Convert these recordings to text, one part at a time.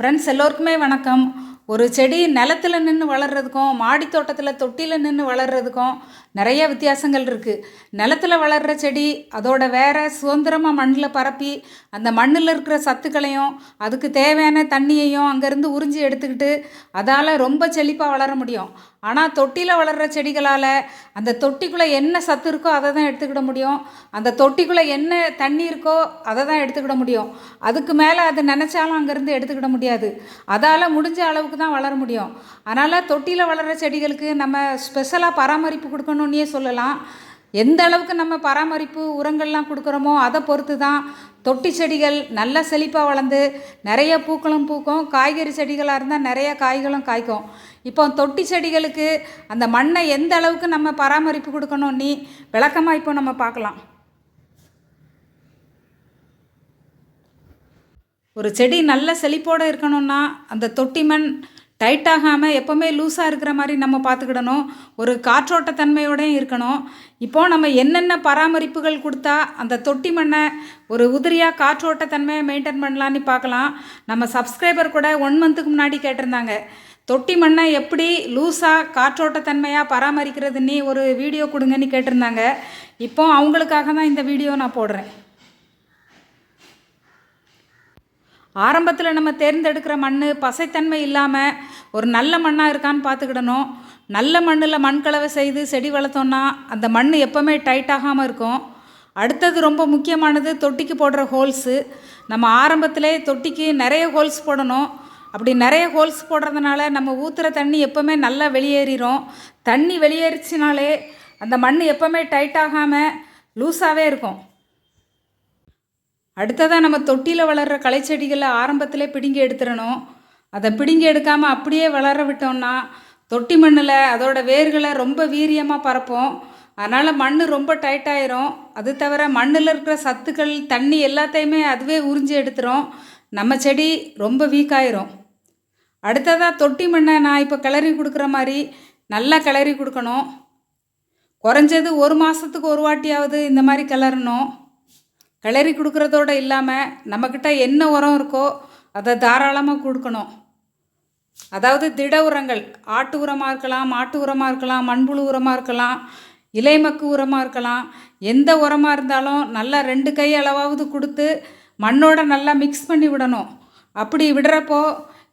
Friends எல்லோருக்குமே வணக்கம். ஒரு செடி நிலத்துல நின்று வளர்கிறதுக்கும் மாடி தோட்டத்தில் தொட்டியில் நின்று வளர்கிறதுக்கும் நிறைய வித்தியாசங்கள் இருக்குது நிலத்துல வளர்கிற செடி அதோட வேற சுதந்திரமாக மண்ணில் பரப்பி அந்த மண்ணில் இருக்கிற சத்துக்களையும் அதுக்கு தேவையான தண்ணியையும் அங்கேருந்து உறிஞ்சி எடுத்துக்கிட்டு அதால் ரொம்ப செழிப்பாக வளர முடியும். ஆனால் தொட்டியில் வளர்கிற செடிகளால் அந்த தொட்டிக்குள்ளே என்ன சத்து இருக்கோ அதை தான் எடுத்துக்கிட முடியும். அந்த தொட்டிக்குள்ளே என்ன தண்ணி இருக்கோ அதை தான் எடுத்துக்கிட முடியும். அதுக்கு மேலே அது நினச்சாலும் அங்கேருந்து எடுத்துக்கிட முடியாது. அதால் முடிஞ்ச அளவுக்கு தான் வளர முடியும். அதனால் தொட்டியில் வளர்கிற செடிகளுக்கு நம்ம ஸ்பெஷலாக பராமரிப்பு கொடுக்கணுன்னே சொல்லலாம். எந்த அளவுக்கு நம்ம பராமரிப்பு உரங்கள்லாம் கொடுக்குறோமோ அதை பொறுத்து தான் தொட்டி செடிகள் நல்ல செழிப்பாக வளர்ந்து நிறைய பூக்களும் பூக்கும். காய்கறி செடிகளாக இருந்தால் நிறைய காய்களும் காய்க்கும். இப்போ தொட்டி செடிகளுக்கு அந்த மண்ணை எந்த அளவுக்கு நம்ம பராமரிப்பு கொடுக்கணும் நீ விளக்கமாக இப்போ நம்ம பார்க்கலாம். ஒரு செடி நல்ல செழிப்போடு இருக்கணும்னா அந்த தொட்டி மண் டைட் ஆகாமல் எப்போவுமே லூஸாக இருக்கிற மாதிரி நம்ம பார்த்துக்கிடணும். ஒரு காற்றோட்டத்தன்மையோடையும் இருக்கணும். இப்போது நம்ம என்னென்ன பராமரிப்புகள் கொடுத்தா அந்த தொட்டி மண்ணை ஒரு உதிரியாக காற்றோட்டத்தன்மையை மெயின்டைன் பண்ணலான்னு பார்க்கலாம். நம்ம சப்ஸ்கிரைபர் கூட ஒன் மந்த்துக்கு முன்னாடி கேட்டிருந்தாங்க. தொட்டி மண்ணை எப்படி லூஸாக காற்றோட்டத்தன்மையாக பராமரிக்கிறதுன்னு ஒரு வீடியோ கொடுங்கன்னு கேட்டிருந்தாங்க. இப்போ அவங்களுக்காக தான் இந்த வீடியோ நான் போடுறேன். ஆரம்பத்தில் நம்ம தேர்ந்தெடுக்கிற மண் பசைத்தன்மை இல்லாமல் ஒரு நல்ல மண்ணாக இருக்கான்னு பார்த்துக்கிடணும். நல்ல மண்ணில் மண் கலவை செய்து செடி வளர்த்தோன்னா அந்த மண் எப்போவுமே டைட் ஆகாமல் இருக்கும். அடுத்தது ரொம்ப முக்கியமானது தொட்டிக்கு போடுற ஹோல்ஸு நம்ம ஆரம்பத்திலே தொட்டிக்கு நிறைய ஹோல்ஸ் போடணும். அப்படி நிறைய ஹோல்ஸ் போடுறதுனால நம்ம ஊற்றுற தண்ணி எப்போவுமே நல்லா வெளியேறிடும் தண்ணி வெளியேறிச்சினாலே அந்த மண் எப்போவுமே டைட் ஆகாமல் லூஸாகவே இருக்கும். அடுத்ததாக நம்ம தொட்டியில் வளர்கிற களைச்செடிகளை ஆரம்பத்தில் பிடுங்கி எடுத்துடணும். அதை பிடுங்கி எடுக்காமல் அப்படியே வளர விட்டோம்னா தொட்டி மண்ணில் அதோட வேர்களை ரொம்ப வீரியமாக பரப்போம். அதனால் மண் ரொம்ப டைட்டாயிரும் அது தவிர மண்ணில் இருக்கிற சத்துக்கள் தண்ணி எல்லாத்தையுமே அதுவே உறிஞ்சி எடுத்துரும். நம்ம செடி ரொம்ப வீக்காயிரும் அடுத்ததாக தொட்டி மண்ணை நான் இப்போ கிளறி கொடுக்குற மாதிரி நல்லா கிளறி கொடுக்கணும். குறைஞ்சது ஒரு மாதத்துக்கு ஒரு வாட்டியாவது இந்த மாதிரி கிளறணும். கிளறி கொடுக்குறதோடு இல்லாமல் நம்மக்கிட்ட என்ன உரம் இருக்கோ அதை தாராளமாக கொடுக்கணும். அதாவது திட உரங்கள் ஆட்டு உரமாக இருக்கலாம் மாட்டு உரமாக இருக்கலாம் மண்புழு உரமாக இருக்கலாம் இலைமக்கு உரமாக இருக்கலாம் எந்த உரமாக இருந்தாலும் நல்லா ரெண்டு கை அளவாவது கொடுத்து மண்ணோட நல்லா மிக்ஸ் பண்ணி விடணும். அப்படி விடுறப்போ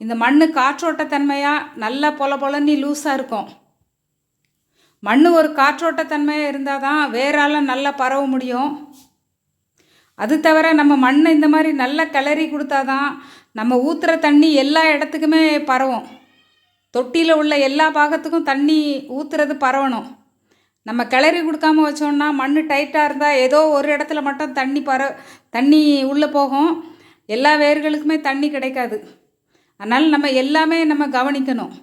இந்த மண் காற்றோட்டத்தன்மையாக நல்லா பொல பொலன்னு லூஸாக இருக்கும். மண் ஒரு காற்றோட்டத்தன்மையாக இருந்தால் தான் வேறால நல்லா பரவ முடியும். அது தவிர நம்ம மண்ணை இந்த மாதிரி நல்லா கிளறி கொடுத்தாதான் நம்ம ஊற்றுற தண்ணி எல்லா இடத்துக்குமே பரவும். தொட்டியில் உள்ள எல்லா பாகத்துக்கும் தண்ணி ஊற்றுறது பரவணும். நம்ம கிளறி கொடுக்காம வச்சோம்னா மண் டைட்டாக இருந்தால் ஏதோ ஒரு இடத்துல மட்டும் தண்ணி பர தண்ணி உள்ளே போகும். எல்லா வேர்களுக்குமே தண்ணி கிடைக்காது. அதனால் நம்ம எல்லாமே நம்ம கவனிக்கணும்.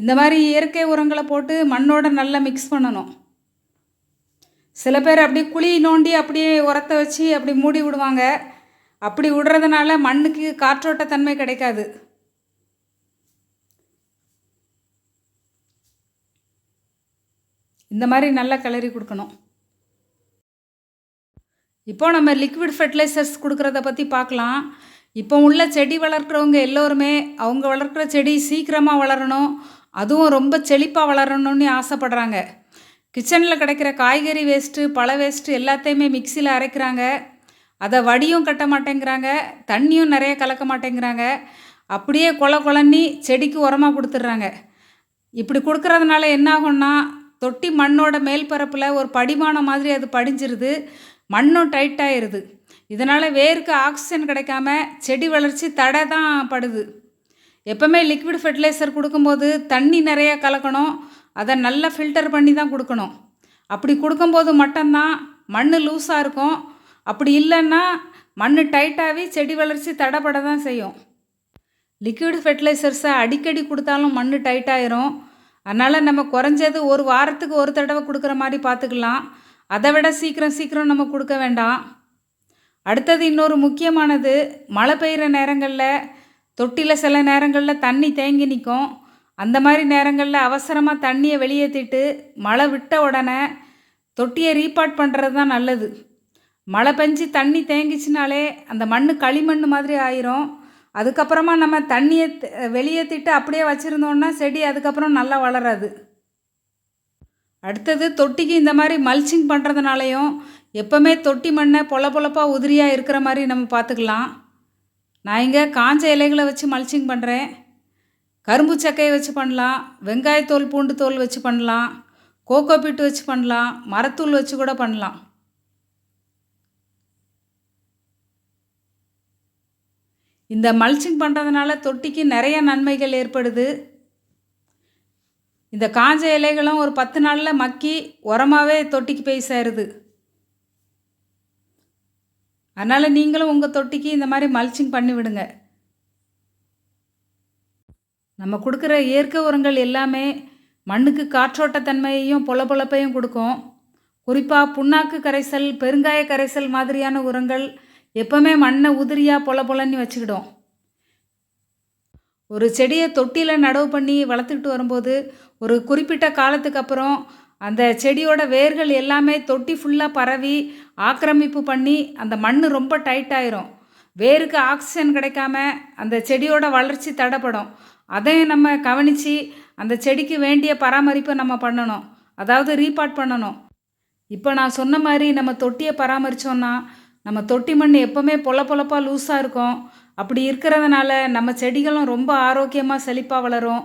இந்த மாதிரி இயற்கை உரங்களை போட்டு மண்ணோட நல்லா மிக்ஸ் பண்ணணும். சில பேர் அப்படியே குழி நோண்டி அப்படியே உரத்தை வச்சு அப்படி மூடி விடுவாங்க. அப்படி விடுறதுனால மண்ணுக்கு காற்றோட்ட தன்மை கிடைக்காது. இந்த மாதிரி நல்லா கிளறி கொடுக்கணும். இப்போ நம்ம லிக்விட் ஃபெர்டிலைசர்ஸ் கொடுக்குறத பற்றி பார்க்கலாம். இப்போ உள்ள செடி வளர்க்குறவங்க எல்லோருமே அவங்க வளர்க்குற செடி சீக்கிரமாக வளரணும். அதுவும் ரொம்ப செழிப்பாக வளரணும்னு ஆசைப்பட்றாங்க. கிச்சனில் கிடைக்கிற காய்கறி வேஸ்ட்டு பழ வேஸ்ட்டு எல்லாத்தையுமே மிக்சியில் அரைக்கிறாங்க. அதை வடியும் கட்ட மாட்டேங்கிறாங்க. தண்ணியும் நிறைய கலக்க மாட்டேங்கிறாங்க. அப்படியே கொல கொலன்னி செடிக்கு உரமாக கொடுத்துட்றாங்க. இப்படி கொடுக்கறதுனால என்ன ஆகும்னா தொட்டி மண்ணோட மேல் பரப்பில் ஒரு படிமானம் மாதிரி அது படிஞ்சிருது. மண்ணும் டைட்டாகிடுது இதனால் வேருக்கு ஆக்சிஜன் கிடைக்காம செடி வளர்ச்சி தடை தான் படுது. எப்போவுமே லிக்விட் ஃபெர்டிலைசர் கொடுக்கும்போது தண்ணி நிறைய கலக்கணும். அதை நல்லா ஃபில்டர் பண்ணி தான் கொடுக்கணும். அப்படி கொடுக்கும்போது மட்டும்தான் மண் லூஸாக இருக்கும். அப்படி இல்லைன்னா மண் டைட்டாகி செடி வளர்ச்சி தடைப்பட தான் செய்யும் லிக்விட் ஃபெர்டிலைசர்ஸை அடிக்கடி கொடுத்தாலும் மண் டைட்டாயிரும் அதனால் நம்ம குறைஞ்சது ஒரு வாரத்துக்கு ஒரு தடவை கொடுக்குற மாதிரி பார்த்துக்கலாம். அதை விட சீக்கிரம் சீக்கிரம் நம்ம கொடுக்க வேண்டாம். அடுத்தது இன்னொரு முக்கியமானது மழை பெய்கிற நேரங்களில் தொட்டியில் சில நேரங்களில் தண்ணி தேங்கி நிற்கும் அந்த மாதிரி நேரங்களில் அவசரமாக தண்ணியை வெளியேற்றிட்டு மழை விட்ட உடனே தொட்டியை ரீபாட் பண்ணுறது தான் நல்லது. மழை பெஞ்சு தண்ணி தேங்கிச்சுனாலே அந்த மண் களிமண் மாதிரி ஆயிரும். அதுக்கப்புறமா நம்ம தண்ணியை வெளியேற்றிட்டு அப்படியே வச்சுருந்தோன்னா செடி அதுக்கப்புறம் நல்லா வளராது. அடுத்தது தொட்டிக்கு இந்த மாதிரி மல்ச்சிங் பண்ணுறதுனாலையும் எப்போவுமே தொட்டி மண்ணை பொல பொழப்பாக உதிரியாக இருக்கிற மாதிரி நம்ம பார்த்துக்கலாம். நான் இங்கே காஞ்ச இலைகளை வச்சு மல்ச்சிங் பண்ணுறேன் கரும்பு சக்கையை வச்சு பண்ணலாம். வெங்காயத்தோல் பூண்டு தோல் வச்சு பண்ணலாம். கோகோ பீட்டு வச்சு பண்ணலாம். மரத்தூள் வச்சு கூட பண்ணலாம். இந்த மல்ச்சிங் பண்ணுறதுனால தொட்டிக்கு நிறைய நன்மைகள் ஏற்படுது. இந்த காஞ்ச இலைகளும் ஒரு பத்து நாளில் மக்கி உரமாகவே தொட்டிக்கு போய் சேருது. அதனால் நீங்களும் உங்கள் தொட்டிக்கு இந்த மாதிரி மல்ச்சிங் பண்ணி விடுங்க. நம்ம கொடுக்குற இயற்கை உரங்கள் எல்லாமே மண்ணுக்கு காற்றோட்டத்தன்மையையும் பொலப்பொழப்பையும் கொடுக்கும். குறிப்பாக புண்ணாக்கு கரைசல் பெருங்காய கரைசல் மாதிரியான உரங்கள் எப்போவுமே மண்ணை உதிரியாக பொல பொலன்னு வச்சுக்கிடும். ஒரு செடியை தொட்டியில் நடவு பண்ணி வளர்த்துக்கிட்டு வரும்போது ஒரு குறிப்பிட்ட காலத்துக்கு அப்புறம் அந்த செடியோட வேர்கள் எல்லாமே தொட்டி ஃபுல்லாக பரவி ஆக்கிரமிப்பு பண்ணி அந்த மண் ரொம்ப டைட் ஆயிரும். வேருக்கு ஆக்சிஜன் கிடைக்காம அந்த செடியோட வளர்ச்சி தடைப்படும். அதையும் நம்ம கவனித்து அந்த செடிக்கு வேண்டிய பராமரிப்பை நம்ம பண்ணணும். அதாவது ரீபாட் பண்ணணும். இப்போ நான் சொன்ன மாதிரி நம்ம தொட்டியை பராமரித்தோன்னா நம்ம தொட்டி மண் எப்போவுமே பொல பொலப்பாக லூஸாக இருக்கும். அப்படி இருக்கிறதுனால நம்ம செடிகளும் ரொம்ப ஆரோக்கியமாக செழிப்பாக வளரும்.